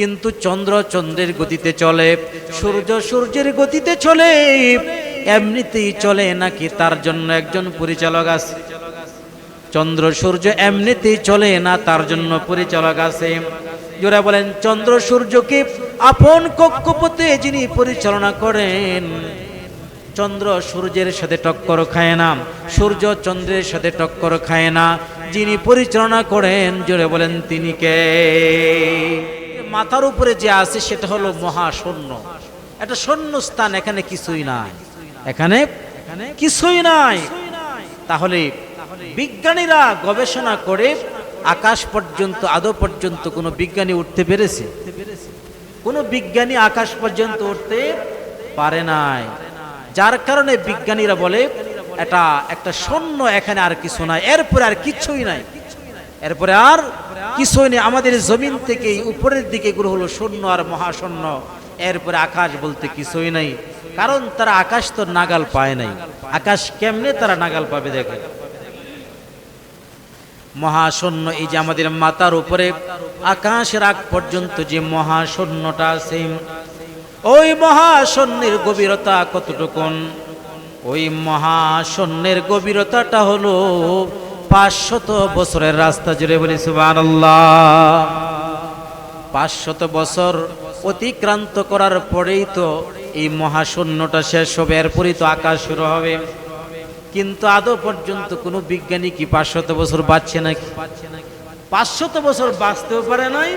কিন্তু চন্দ্র চন্দ্রের গতিতে চলে, সূর্য সূর্যের গতিতে চলে, এমনিতেই চলে নাকি তার জন্য একজন পরিচালক আছে? চন্দ্র সূর্য এমনিতেই চলে না তার জন্য পরিচালক আছে? যারা বলেন, চন্দ্র সূর্যকে আপন কক্ষপথে যিনি পরিচালনা করেন, চন্দ্র সূর্যের সাথে টক্কর খায় না, সূর্য চন্দ্রের সাথে টক্কর খায় না, যিনি পরিচালনা করেন, জোরে বলেন, তিনি কে? মাথার উপরে যে আছে সেটা হলো মহাশূন্য। একটা শূন্য স্থান এখানে কিছুই নাই। এখানে কিছুই নাই। তাহলে বিজ্ঞানীরা গবেষণা করে আকাশ পর্যন্ত আদৌ পর্যন্ত কোনো বিজ্ঞানী উঠতে পেরেছে? কোনো বিজ্ঞানী আকাশ পর্যন্ত উঠতে পারে নাই। যার কারণে বিজ্ঞানীরা বলে, এটা একটা শূন্য, এখানে আর কিছু নাই। এরপরে আর কিছুই নাই। এরপরে আর কিছুই নেই। আমাদের জমিন থেকে উপরের দিকে এগুলো হলো শূন্য আর মহাশূন্য। এরপরে আকাশ বলতে কিছুই নাই। কারণ তারা আকাশ তো নাগাল পায় নাই। আকাশ কেমনে তারা নাগাল পাবে দেখে। মহাশূন্য, এই যে আমাদের মাতার উপরে, আকাশের আগ পর্যন্ত যে মহাশূন্যটা আছে, ওই মহাশূন্যের গভীরতা কতটুকুন? ওই মহাশূন্যের গভীরতাটা হলো পাঁচশত বছরের রাস্তা জুড়ে বলি সুবান পাঁচশত বছর অতিক্রান্ত করার পরেই তো এই মহাশূন্যটা শেষ হবে, এরপরেই তো আকাশ শুরু হবে। কিন্তু আদৌ পর্যন্ত কোনো বিজ্ঞানী কি পাঁচশত বছর বাঁচছে নাকি? পাঁচশত বছর বাঁচতেও পারে নাই,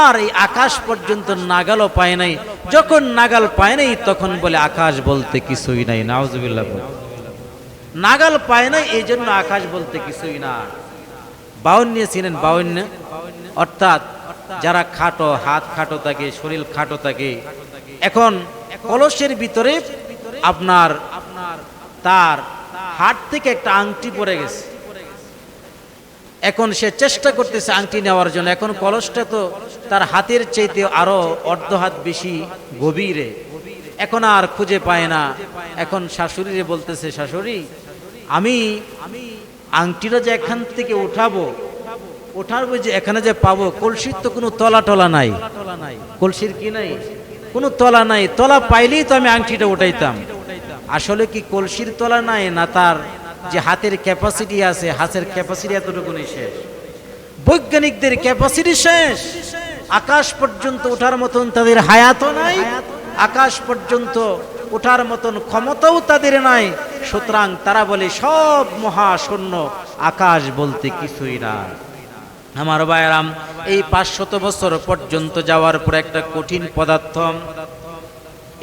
আর এই আকাশ পর্যন্ত নাগালও পায় নাই। যখন নাগাল পায় নাই, তখন বলে আকাশ বলতে কিছুই নাই, নাউজুবিল্লাহ বলে। নাগাল পায় না, এই জন্য আকাশ বলতে কিছুই না। বাউন্য ছিলেন বাউন্য। অর্থাৎ যারা খাটো, হাত খাটো থাকে, শরীর খাটো থাকে, এখন কলসের ভিতরে আপনার তার হাত থেকে একটা আংটি পড়ে গেছে। এখন সে চেষ্টা করতেছে আংটি নেওয়ার জন্য। এখন কলসটা তো তার হাতের চাইতে আরও অর্ধ হাত বেশি গভীরে। এখন আর খুঁজে পায় না। এখন শাশুড়িরে বলতেছে, শাশুড়ি আমি আমি আংটিটা যে এখান থেকে উঠাবো, ওঠার যে এখানে যে পাবো, কলসির তো কোনো তলা টলা নাই। কলসির কি নাই? কোনো তলা নাই। তলা পাইলেই তো আমি আংটিটা উঠাইতাম। আসলে কি কলসির তলা নাই না তার যে হাতের ক্যাপাসিটি আছে? হাতের ক্যাপাসিটি এতটুকুনি শেষ। বৈজ্ঞানিকদের ক্যাপাসিটি শেষ। আকাশ পর্যন্ত ওঠার মতন তাদের হায়াতও নাই। আকাশ পর্যন্ত ওঠার মতন ক্ষমতাও তাদের নাই। সুতরাং তারা বলে, সব মহাশূন্য আকাশ বলতে কিছুই না। আমার বায়রাম এই পাঁচশত বছর পর্যন্ত যাওয়ার পর একটা কঠিন পদার্থ,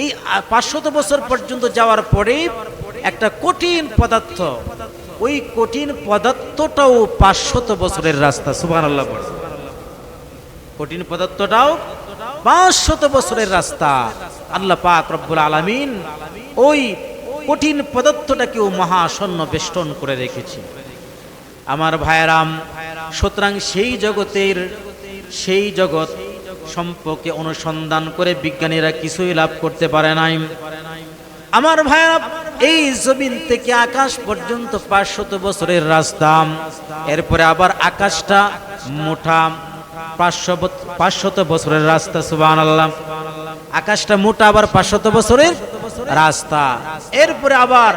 এই পাঁচশত বছর পর্যন্ত যাওয়ার পরে একটা কঠিন পদার্থ, ওই কঠিন পদার্থটাও পাঁচশত বছরের রাস্তা সুবাহ আল্লাহ কঠিন পদার্থটাও পাঁচশত বছরের রাস্তা। আল্লাহ পাক রব্বুল আলামিন ওই কঠিন পদার্থটাকেও মহাশূন্য বেষ্টন করে রেখেছে। আমার ভাইরাম, সুতরাং সেই জগতের, সেই জগৎ সম্পর্কে অনুসন্ধান করে বিজ্ঞানীরা কিছুই লাভ করতে পারে নাই। আমার ভাইরা এই জমিন থেকে আকাশ পর্যন্ত পাঁচশত বছরের রাস্তা। এরপরে আবার আকাশটা মোটা পাঁচশো পাঁচশত বছরের রাস্তা সুবান আল্লাহ আকাশটা মোটা আবার পাঁচশত বছরের রাস্তা। এরপরে আবার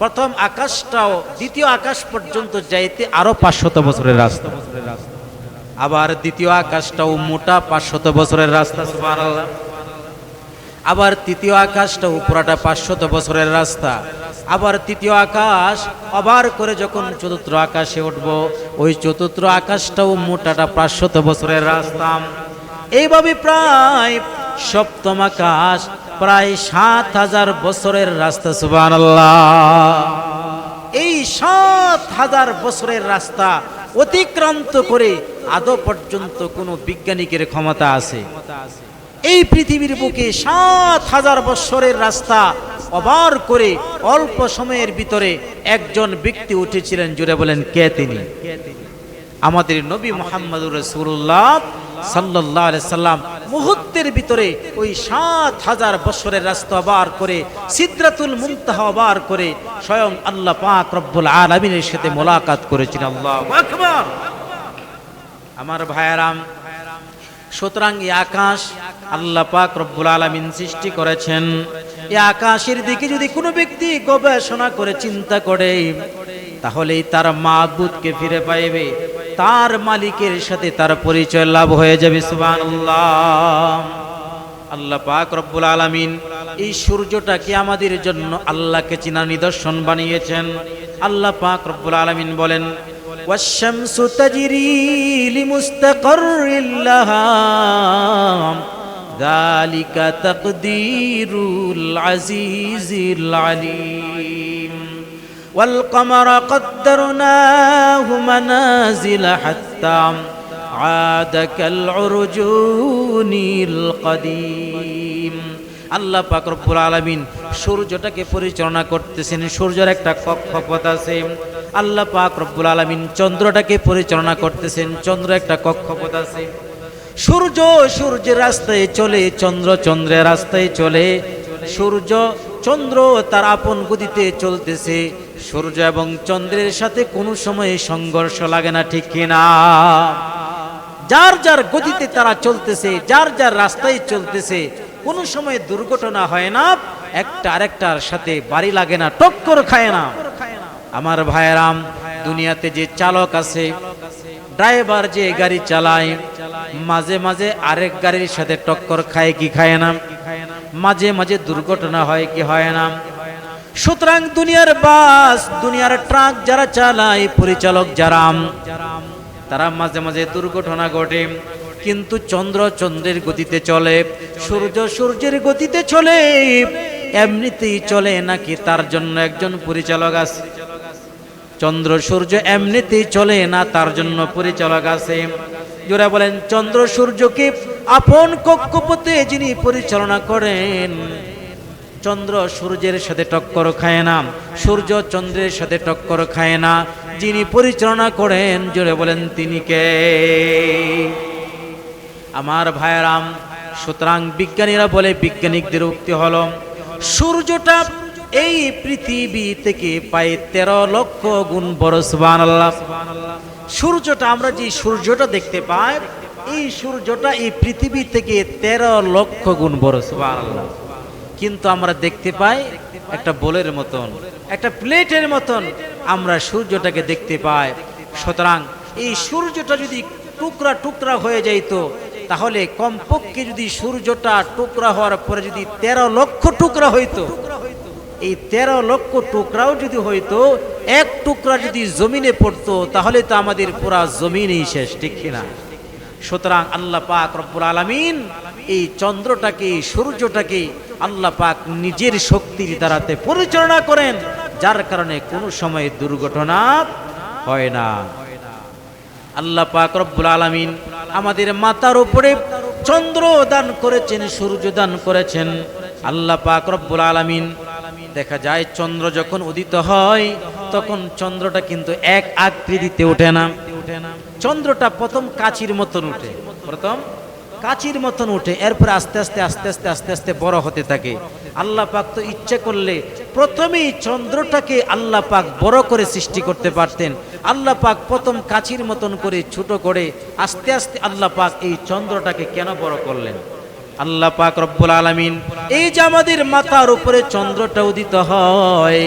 প্রথম আকাশটাও দ্বিতীয় আকাশ পর্যন্ত যাইতে আরও পাঁচশত বছরের রাস্তা। আবার দ্বিতীয় আকাশটাও মোটা পাঁচশত বছরের রাস্তা আবার তৃতীয় আকাশটাও পুরাটা পাঁচশত বছরের রাস্তা। আবার তৃতীয় আকাশ আবার করে যখন চতুর্থ আকাশে উঠব, ওই চতুর্থ আকাশটাও মোটাটা পাঁচশত বছরের রাস্তা। এইভাবে প্রায় সপ্তম আকাশ প্রায় সাত হাজার বছরের রাস্তা সুবান এই সাত হাজার বছরের রাস্তা অতিক্রান্ত করে আদৌ পর্যন্ত কোনো বিজ্ঞানিকের ক্ষমতা আছে? এই পৃথিবীর বুকে সাত হাজার বছরের রাস্তা অবার করে অল্প সময়ের ভিতরে একজন ব্যক্তি উঠেছিলেন, জুড়ে বলেন, কে তিনি? আমাদের নবী মোহাম্মদুর রসুল্লাহ সাল্লাহ সাল্লাম মুহূর্তের ভিতরে ওই সাত হাজার বছরের রাস্তা বার করে, সিদ্রাতুল মুমতাহা বার করে স্বয়ং আল্লাহ পাক রব্বুল আলমিনের সাথে মোলাকাত করেছেন। আল্লাহ আমার ভাইয়ারাম, সুতরাং এই আকাশ আল্লাহ পাক রব্বুল আলামিন সৃষ্টি করেছেন। এই আকাশের দিকে যদি কোনো ব্যক্তি গবেষণা করে, চিন্তা করে, তাহলেই তার মাহবুদকে ফিরে পাইবে। তার মালিকের সাথে তার পরিচয় লাভ হয়ে যাবে সুবহানাল্লাহ আল্লাহ পাক রব্বুল আলামিন এই সূর্যটাকে আমাদের জন্য আল্লাহকে চিনা নিদর্শন বানিয়েছেন আল্লাহ পাক রব্বুল আলামিন বলেন والشمس تجري لمستقر لها ذلك تقدير العزيز العليم والقمر قدرناه منازل حتى عاد كالعرجون القديم আল্লাহ পাক রব্বুল আলামিন সূর্যটাকে পরিচালনা করতেছেন সূর্যের একটা কক্ষপথ আছে আল্লাহ পাক রব্বুল আলামিন চন্দ্রটাকে পরিচালনা করতেছেন চন্দ্র একটা কক্ষপথ আছে সূর্য সূর্যের রাস্তায় চলে চন্দ্র চন্দ্রের রাস্তায় চলে সূর্য চন্দ্র তার আপন গতিতে চলতেছে সূর্য এবং চন্দ্রের সাথে কোনো সময় সংঘর্ষ লাগে না, ঠিক কিনা? যার যার গতিতে তারা চলতেছে, যার যার রাস্তায় চলতেছে, কোনো সময় দুর্ঘটনা হয় না, একটা আরেকটার সাথে বাড়ি লাগে না, টক্কর খায় না। আমার ভাইরাম দুনিয়াতে যে চালক আছে, ড্রাইভার যে গাড়ি চালায়, মাঝে মাঝে আরেক গাড়ির সাথে টক্কর খায় কি খায় না? মাঝে মাঝে দুর্ঘটনা হয় কি হয় না? সুতরাং দুনিয়ার বাস, দুনিয়ার ট্রাক যারা চালায়, পরিচালক যারা, তারা মাঝে মাঝে দুর্ঘটনা ঘটে। কিন্তু চন্দ্র চন্দ্রের গতিতে চলে, সূর্য সূর্যের গতিতে চলে, এমনিতেই চলে নাকি তার জন্য একজন পরিচালক আছে? চন্দ্র সূর্য এমনিতেই চলে না তার জন্য পরিচালক আছে? যারা বলেন, চন্দ্র সূর্যকে আপন কক্ষপথে যিনি পরিচালনা করেন চন্দ্র সূর্যের সাথে টক্কর খায় না, সূর্য চন্দ্রের সাথে টক্কর খায় না। যিনি পরিচালনা করেন, জোরে বলেন তিনি কে? আমার ভাইরাম, সুতরাং বিজ্ঞানীরা বলে বিজ্ঞানিকদের উক্তি হলো, সূর্যটা এই পৃথিবী থেকে প্রায় তেরো লক্ষ গুণ বড়, সুবহানাল্লাহ। সূর্যটা, আমরা যে সূর্যটা দেখতে পাই, এই সূর্যটা এই পৃথিবী থেকে তেরো লক্ষ গুণ বড়, সুবহানাল্লাহ। কিন্তু আমরা দেখতে পাই একটা বোলের মতন, একটা প্লেটের মতন আমরা সূর্যটাকে দেখতে পাই। সুতরাং এই সূর্যটা যদি টুকরা টুকরা হয়ে যাইতো, তাহলে কমপক্ষে যদি সূর্যটা টুকরা হওয়ার পরে যদি তেরো লক্ষ টুকরা হইতো, এই তেরো লক্ষ টুকরাও যদি হইতো, এক টুকরা যদি জমিনে পড়তো, তাহলে তো আমাদের পুরা জমিনই শেষ, ঠিক কিনা? সুতরাং আল্লাহ পাক রব্বুল আলামিন এই চন্দ্রটাকে, সূর্যটাকে আল্লাহ পাক নিজের শক্তির দ্বারাতে পরিচালনা করেন, যার কারণে কোনো সময় দুর্ঘটনা হয় না। আল্লাহ পাক রব্বুল আলামিন আমাদের মাথার উপরে চন্দ্র দান করেছেন, সূর্য দান করেছেন। আল্লাহ পাক রব্বুল আলামিন দেখা যায় চন্দ্র যখন উদিত হয়, তখন চন্দ্রটা কিন্তু এক আকৃতিতে ওঠে না। চন্দ্রটা প্রথম কাচির মতন উঠে প্রথম কাচির মতন উঠে, এরপর আস্তে আস্তে আস্তে আস্তে আস্তে আস্তে বড় হতে থাকে। আল্লাহ পাক তো ইচ্ছে করলে প্রথমেই চন্দ্রটাকে আল্লাহ পাক বড় করে সৃষ্টি করতে পারতেন। আল্লাহ পাক প্রথম কাচির মতন করে ছোট করে আস্তে আস্তে আল্লাহ পাক এই চন্দ্রটাকে কেন বড় করলেন? আল্লাহ পাক রব্বুল আলামিন, এই যে আমাদের মাথার উপরে চন্দ্রটা উদিত হয়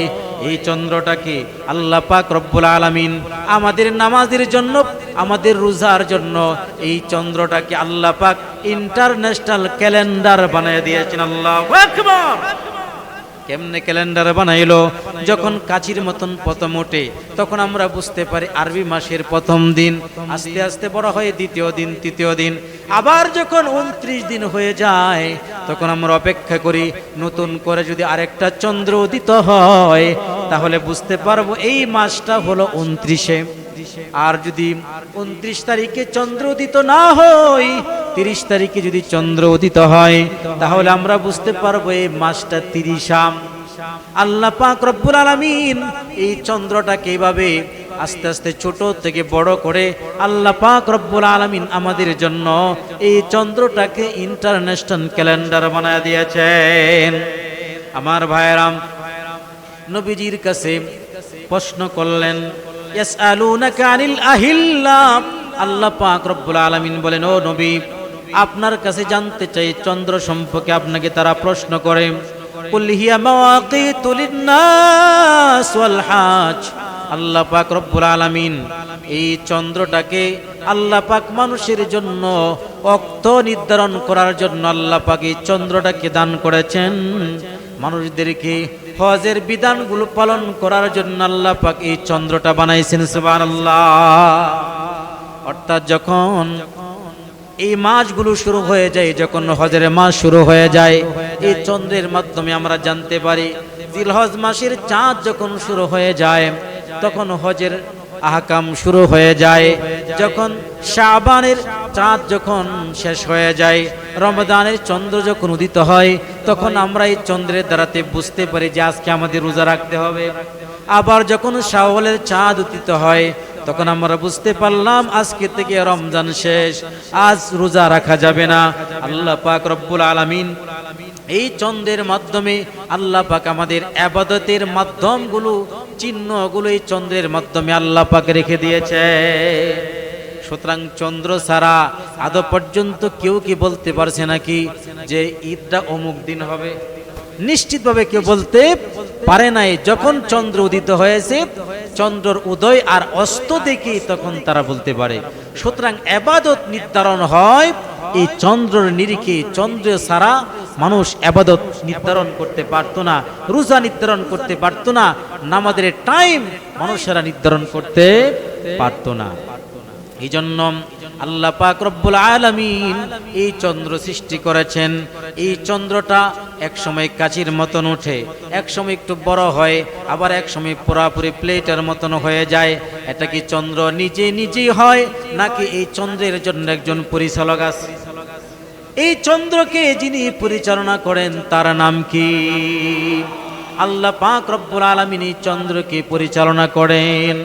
এই চন্দ্রটাকে আল্লাহ পাক রব্বুল আলামিন আমাদের নামাজের জন্য, আমাদের রোজার জন্য এই চন্দ্রটাকে আল্লাহ পাক ইন্টারন্যাশনাল ক্যালেন্ডার বানিয়ে দিয়েছেন। আল্লাহ কেমনে ক্যালেন্ডার বানাইলো? যখন কাচির মতন প্রথম ওঠে, তখন আমরা বুঝতে পারি আরবি মাসের প্রথম দিন, আস্তে আস্তে বড় হয় দ্বিতীয় দিন, তৃতীয় দিন। আবার যখন উনত্রিশ দিন হয়ে যায়, তখন আমরা অপেক্ষা করি নতুন করে যদি আরেকটা চন্দ্র উদিত হয় তাহলে বুঝতে পারব এই মাসটা হলো উনত্রিশে। আর যদি উনত্রিশ তারিখে চন্দ্র উদিত না হয়, তিরিশ তারিখে যদি চন্দ্র উদিত হয়, তাহলে আমরা বুঝতে পারব এই মাসটা তিরিশাম আল্লাহ পাক রব্বুল আলামিন এই চন্দ্রটাকে এইভাবে আস্তে আস্তে ছোট থেকে বড় করে আল্লাহ পাক রব্বুল আলামিন আমাদের জন্য এই চন্দ্রটাকে ইন্টারন্যাশনাল ক্যালেন্ডার বানায় দিয়েছেন। আমার ভাইরাম নবীজির কাছে প্রশ্ন করলেন আল্লাহ পাক রব্বুল আলামিন বলেন, ও নবী, আপনার কাছে জানতে চাই, চন্দ্র সম্পর্কে আপনাকে তারা প্রশ্ন করে আল্লাহ পাক রব্বুল আলামিন এই চন্দ্রটাকে আল্লাহ পাক মানুষের জন্য অক্ত নির্ধারণ করার জন্য আল্লাহ পাক এই চন্দ্রটাকে দান করেছেন। মানুষদেরকে হজের বিধানগুলো পালন করার জন্য আল্লাহ পাক এই চন্দ্রটা বানাইছেন, সুবহানাল্লাহ। অর্থাৎ যখন এই মাসগুলো শুরু হয়ে যায়, যখন হজের মাস শুরু হয়ে যায়, এই চন্দ্রের মাধ্যমে আমরা জানতে পারি, জিলহজ মাসের চাঁদ যখন শুরু হয়ে যায়, তখন হজের আহকাম শুরু হয়ে যায় যখন শাবানের চাঁদ যখন শেষ হয়ে যায় রমদানের চন্দ্র যখন উদিত হয়, তখন আমরা এই চন্দ্রের দ্বারাতে বুঝতে পারি যে আজকে আমাদের রোজা রাখতে হবে। আবার যখন শাওয়ালের চাঁদ উদিত হয়, তখন আমরা বুঝতে পারলাম আজকে থেকে রমজান শেষ, আজ রোজা রাখা যাবে না। আল্লাহ পাক রব্বুল আলামিন এই চন্দ্রের মাধ্যমে আল্লাহ পাক আমাদের আবাদতের মাধ্যমগুলো, চিহ্নগুলো এই চন্দ্রের মাধ্যমে আল্লাহ পাক রেখে দিয়েছে। সুতরাং চন্দ্র ছাড়া আদৌ পর্যন্ত কেউ কি বলতে পারছে নাকি যে ঈদটা অমুক দিন হবে? নিশ্চিতভাবে কেউ বলতে পারে নাই। যখন চন্দ্র উদিত হয়েছে, চন্দ্রর উদয় আর অস্ত দেখে তখন তারা বলতে পারে, সুতরাং এবাদত নির্ধারণ হয় এই চন্দ্রের নিরিখে। চন্দ্র ছাড়া মানুষ এবাদত নির্ধারণ করতে পারতো না, রোজা নির্ধারণ করতে পারতো না, নামাজের টাইম মানুষেরা নির্ধারণ করতে পারতো না। এই জন্য আল্লাহ পাক রব্বুল আলামিন এই চন্দ্র সৃষ্টি করেছেন। এই চন্দ্রটা এক সময় কাচির মতন ওঠে এক সময় একটু বড় হয়, আবার এক সময় পুরাপুরি প্লেটের মতন হয়ে যায়। এটা কি চন্দ্র নিজে নিজেই হয়, নাকি এই চন্দ্রের জন্য একজন পরিচালক আছে? এই চন্দ্রকে যিনি পরিচালনা করেন, তার নাম কি? আল্লাহ পাক রব্বুল আলমিনী চন্দ্রকে পরিচালনা করেন।